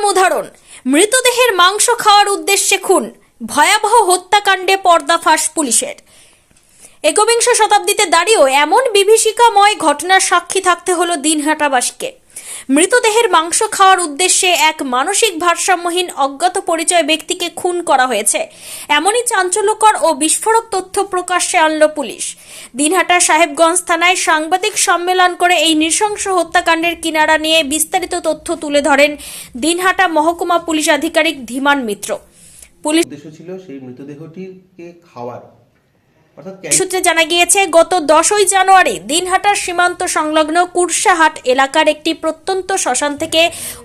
চরম উদাহরণ। মৃতদেহের মাংস খাওয়ার উদ্দেশ্যে খুন। ভয়াবহ হত্যাকাণ্ডে পর্দাফাঁস পুলিশের। একবিংশ শতাব্দীতে দাঁড়িয়েও এমন বিভীষিকাময় ঘটনার সাক্ষী থাকতে হলো দিনহাটাবাসীকে। মৃতদেহের মাংস খাওয়ার উদ্দেশ্যে এক মানসিক ভারসাম্যহীন অজ্ঞাত পরিচয় ব্যক্তিকে খুন করা হয়েছে। এমনই চাঞ্চল্যকর ও বিস্ফোরক তথ্য প্রকাশ্যে আনল পুলিশ। দিনহাটা সাহেবগঞ্জ থানায় সাংবাদিক সম্মেলন করে এই নৃশংস হত্যাকাণ্ডের কিনারা নিয়ে বিস্তারিত তথ্য তুলে ধরেন দিনহাটা মহকুমা পুলিশ আধিকারিক ধীমান মিত্র। পুলিশ উদ্দেশ্য ছিল সেই মৃতদেহটিকে খাওয়ার। সূত্রে জানা গিয়েছে, গত দশই জানুয়ারি দিনহাটার সীমান্ত সংলগ্ন কুরসাহাট এলাকার একটি প্রত্যন্ত শ্মশান থেকে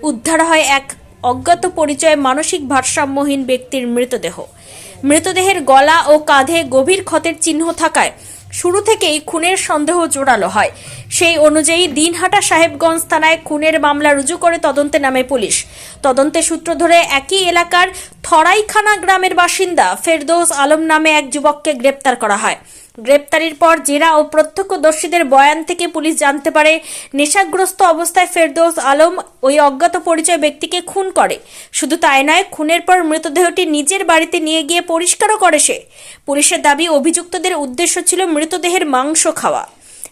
উদ্ধার হয় এক অজ্ঞাত পরিচয় মানসিক ভারসাম্যহীন ব্যক্তির মৃতদেহ। মৃতদেহের গলা ও কাঁধে গভীর ক্ষতের চিহ্ন থাকায় শুরু থেকেই খুনের সন্দেহ জোরালো হয়। সেই অনুযায়ী দিনহাটা সাহেবগঞ্জ থানায় খুনের মামলা রুজু করে তদন্তে নামে পুলিশ। তদন্তে সূত্র ধরে একই এলাকার থরাইখানা গ্রামের বাসিন্দা ফেরদৌস আলম নামে এক যুবককে গ্রেপ্তার করা হয়। গ্রেপ্তারির পর জেরা ও প্রত্যক্ষদর্শীদের বয়ান থেকে পুলিশ জানতে পারে, নেশাগ্রস্ত অবস্থায় ফেরদৌস আলম ওই অজ্ঞাত পরিচয় ব্যক্তিকে খুন করে। শুধু তাই নয়, খুনের পর মৃতদেহটি নিজের বাড়িতে নিয়ে গিয়ে পরিষ্কারও করে সে। পুলিশের দাবি, অভিযুক্তদের উদ্দেশ্য ছিল মৃতদেহের মাংস খাওয়া।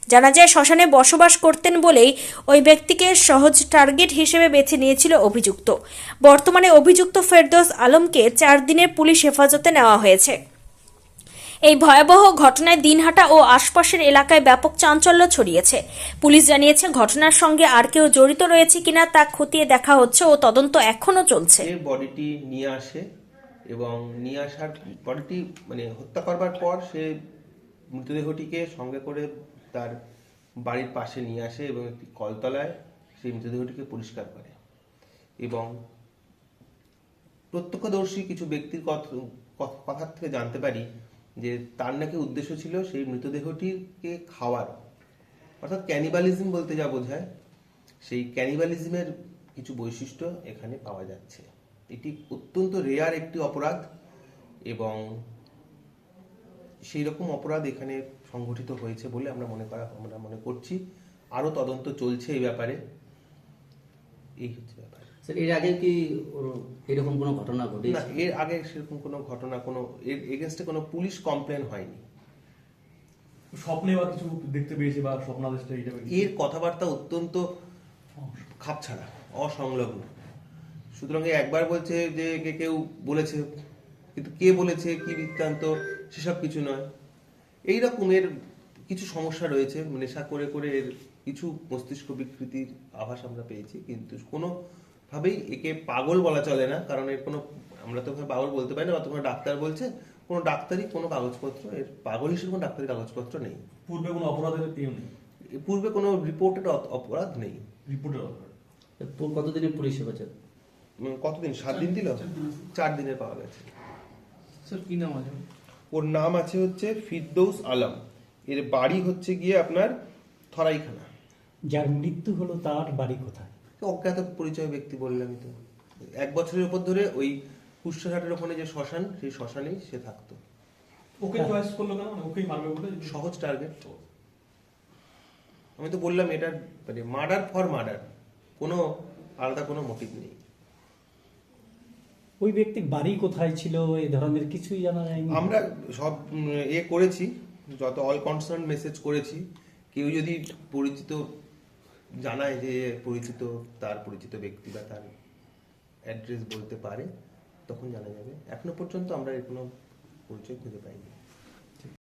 জানা যায়, শ্মশানে বসবাস করতেন বলেই ওই ব্যক্তিকে সহজ টার্গেট হিসেবে বেছে নিয়েছিল অভিযুক্ত। বর্তমানে অভিযুক্ত ফেরদৌস আলমকে চার দিনের পুলিশ হেফাজতে নেওয়া হয়েছে। এই ভয়াবহ ঘটনায় দিনহাটা ও আশপাশের এলাকায় ব্যাপক চাঞ্চল্য ছড়িয়েছে। পুলিশ জানিয়েছে, ঘটনার সঙ্গে আর কেউ জড়িত রয়েছে কিনা তা খতিয়ে দেখা হচ্ছে ও তদন্ত এখনও চলছে। বডিটি নিয়ে আসে এবং নিয়ে আসার বডিটি মানে হত্যা করবার পর সে মৃতদেহটিকে সঙ্গে করে তার বাড়ির পাশে নিয়ে আসে এবং একটি কলতলায় সেই মৃতদেহটিকে পরিষ্কার করে। এবং প্রত্যক্ষদর্শী কিছু ব্যক্তির কথ- থেকে জানতে পারি যে তার নাকি উদ্দেশ্য ছিল সেই মৃতদেহটিকে খাওয়ার। অর্থাৎ ক্যানিবালিজম বলতে যা বোঝায়, সেই ক্যানিবালিজমের কিছু বৈশিষ্ট্য এখানে পাওয়া যাচ্ছে। এটি অত্যন্ত রেয়ার একটি অপরাধ এবং সেই রকম অপরাধ এখানে সংঘটিত হয়েছে বলে আমরা মনে করা আমরা মনে করছি। আরও তদন্ত চলছে এই ব্যাপারে। এই হচ্ছে ব্যাপার। স্যার এর আগে কি এরকম কোনো ঘটনা না এর আগে সেরকম কোনো ঘটনা কোনো এর এগেনস্টে কোনো পুলিশ কমপ্লেন হয়নি। স্বপ্নে বা কিছু দেখতে পেয়েছে বা স্বপ্নাদেশটা এইটা এর কথাবার্তা অত্যন্ত খাপছাড়া অসংলগ্ন। সুতরাং একবার বলছে যে কে কেউ বলেছে কিন্তু কে বলেছে কি বৃত্তান্ত সেসব কিছু নয়। এই রকমের কিছু সমস্যা রয়েছে নেশা করে করে এর কিছু মস্তিষ্ক বিকৃতির আভাস আমরা পেয়েছি কিন্তু কোনোভাবেই একে পাগল বলা চলে না কারণ এর কোনো আমরা তো ওখানে পাগল বলতে পারি না বা তোমার ডাক্তার বলছে কোনো ডাক্তারই কোনো কাগজপত্র এর পাগল হিসেবে কোনো ডাক্তারি কাগজপত্র নেই। পূর্বে কোনো অপরাধের কেউ নেই? পূর্বে কোনো রিপোর্টেড অপরাধ নেই। রিপোর্টের অপরাধ? কতদিনের পুলিশ হেফাজত? কতদিন? সাত দিন দিল? চার দিনের পাওয়া গেছে। স্যার কি নাম আছে? ওর নাম আছে হচ্ছে ফিরদৌস আলম। এর বাড়ি হচ্ছে গিয়ে আপনার থরাইখানা। যার মৃত্যু হলো তার বাড়ি কোথায়? অজ্ঞাত পরিচয় ব্যক্তি বললামই তো। এক বছরের উপর ধরে ওই কুষ্ঠঘাটের ওখানে যে শ্মশান সেই শ্মশানেই সে থাকতো। ওকে চয়েস করল কেন? মানে ওকেই মারবে বলে? সহজ টার্গেট আমি তো বললাম এটা মানে মার্ডার ফর মার্ডার কোনো আলাদা কোনো মোটিভ নেই। ওই ব্যক্তি বাড়ি কোথায় ছিল? এই ধরনের কিছুই জানা যায়নি। আমরা সব এ করেছি। যত অল কনসার্ন মেসেজ করেছি। কেউ যদি পরিচিত জানায় যে পরিচিত, তার পরিচিত ব্যক্তি বা তার অ্যাড্রেস বলতে পারে, তখন জানা যাবে। এখনও পর্যন্ত আমরা এর কোনো পরিচয় খুঁজে পাইনি।